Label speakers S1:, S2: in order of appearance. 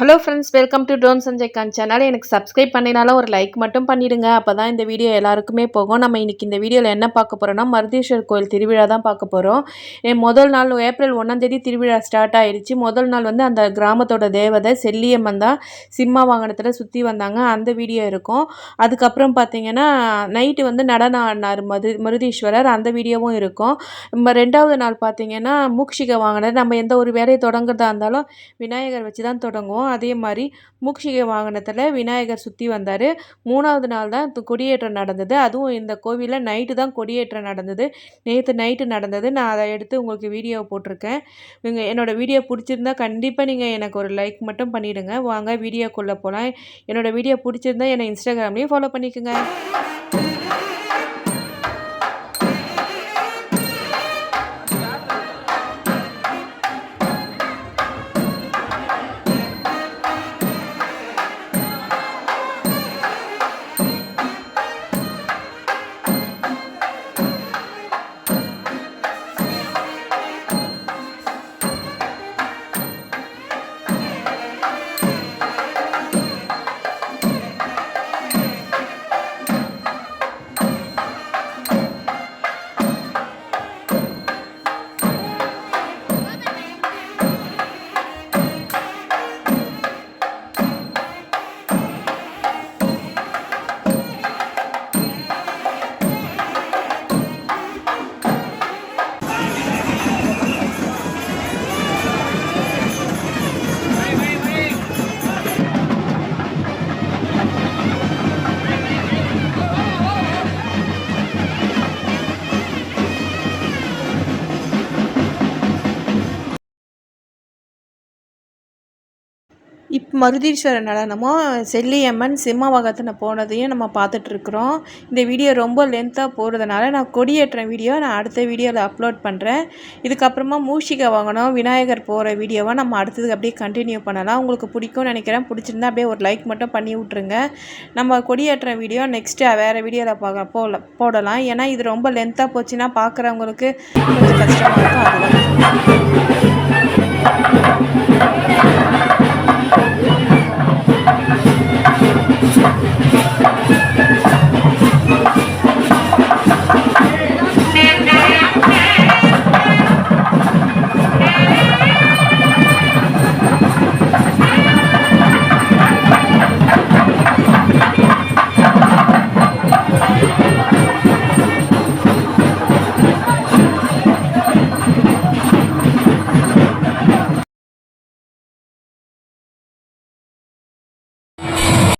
S1: Hello friends welcome to Don Sanjay Khan channel எனக்கு subscribe பண்ணினாலும் ஒரு லைக் மட்டும் பண்ணிடுங்க. அப்போ தான் இந்த வீடியோ எல்லாருக்குமே போகும். நம்ம இன்றைக்கி இந்த வீடியோவில் என்ன பார்க்க போகிறோம்னா மருதீஸ்வர் கோயில் திருவிழா தான் பார்க்க போகிறோம் என் முதல் நாள் ஏப்ரல் ஒன்றாந்தேதி திருவிழா ஸ்டார்ட் ஆயிடுச்சு முதல் நாள் வந்து அந்த கிராமத்தோட தேவதை செல்லியம்மன் தான் சிம்மா வாகனத்தில் சுற்றி வந்தாங்க. அந்த வீடியோ இருக்கும். அதுக்கப்புறம் பார்த்தீங்கன்னா நைட்டு வந்து நடனம் ஆடினார் மது மருதீஸ்வரர். அந்த வீடியோவும் இருக்கும். நம்ம ரெண்டாவது நாள் பார்த்தீங்கன்னா மூக்ஷிக வாங்கினர் நம்ம எந்த ஒரு வேலையை தொடங்குறதா இருந்தாலும் விநாயகர் வச்சு தான் தொடங்குவோம். அதே மாதிரி மூக்ஷிகை வாகனத்தில் விநாயகர் சுற்றி வந்தார். மூணாவது நாள் தான் கொடியேற்றம் நடந்தது. அதுவும் இந்த கோவிலில் நைட்டு தான் கொடியேற்றம் நடந்தது. நேற்று நைட்டு நடந்தது. நான் அதை எடுத்து உங்களுக்கு வீடியோ போட்டிருக்கேன். நீங்கள் என்னோடய வீடியோ பிடிச்சிருந்தா கண்டிப்பாக நீங்கள் எனக்கு ஒரு லைக் மட்டும் பண்ணிவிடுங்க வாங்க வீடியோக்குள்ளே போகலாம் என்னோடய வீடியோ பிடிச்சிருந்தா என்னை இன்ஸ்டாகிராம்லேயும் ஃபாலோ பண்ணிக்கோங்க. இப்போ மருதீஸ்வரர் நடனமும் செல்லியம்மன் சிம்மவகத்தின போனதையும் நம்ம பார்த்துட்ருக்குறோம். இந்த வீடியோ ரொம்ப லென்த்தாக போகிறதுனால நான் கொடியேற்ற வீடியோ நான் அடுத்த வீடியோவில் அப்லோட் பண்ணுறேன் இதுக்கப்புறமா மூஷிகை வாங்கணும் விநாயகர் போகிற வீடியோவை நம்ம அடுத்தது அப்படியே கண்டினியூ பண்ணலாம். உங்களுக்கு பிடிக்கும்னு நினைக்கிறேன். பிடிச்சிருந்தா அப்படியே ஒரு லைக் மட்டும் பண்ணி விட்ருங்க நம்ம கொடியேற்ற வீடியோ நெக்ஸ்ட்டு வேறு வீடியோவில் பார்க்க போல போடலாம். ஏன்னா இது ரொம்ப லென்த்தாக போச்சுன்னா பார்க்குறவங்களுக்கு கொஞ்சம் கஷ்டமாக இருக்கும். அதுதான்.